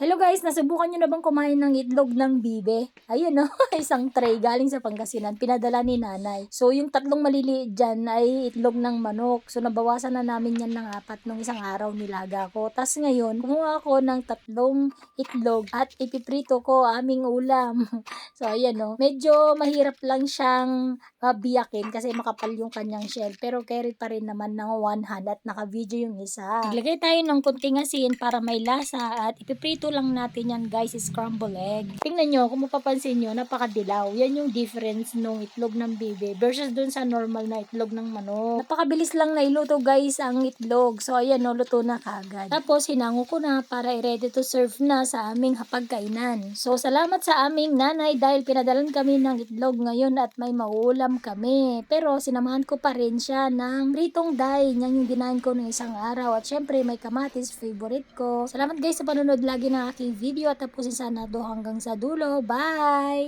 Hello guys, nasubukan nyo na bang kumain ng itlog ng bibe? Ayun no, isang tray galing sa Pangasinan, pinadala ni nanay. So yung tatlong maliliit dyan ay itlog ng manok. So nabawasan na namin yan ng apat nung isang araw nilaga ko. Tapos ngayon, kumuha ako ng tatlong itlog at ipiprito ko aming ulam. so ayan no, medyo mahirap lang siyang uh, biyakin kasi makapal yung kanyang shell. Pero carry pa rin naman ng one hand at naka-video yung isa. Naglagay tayo ng kunting asin para may lasa at ipiprito lang natin yan guys, scramble egg. Tingnan nyo, kung mapapansin nyo, napakadilaw. Yan yung difference nung itlog ng bibe versus dun sa normal na itlog ng manok. Napakabilis lang na iluto guys ang itlog. So ayan no, luto na kagad. Tapos hinango ko na para i-ready to serve na sa aming hapagkainan. So salamat sa aming nanay dahil pinadalan kami ng itlog ngayon at may maulam kami. Pero sinamahan ko pa rin siya ng pritong day. Yan yung dinain ko ng isang araw. At syempre may kamatis, favorite ko. Salamat guys sa panonood lagi ng aking video at tapusin sana to hanggang sa dulo. Bye!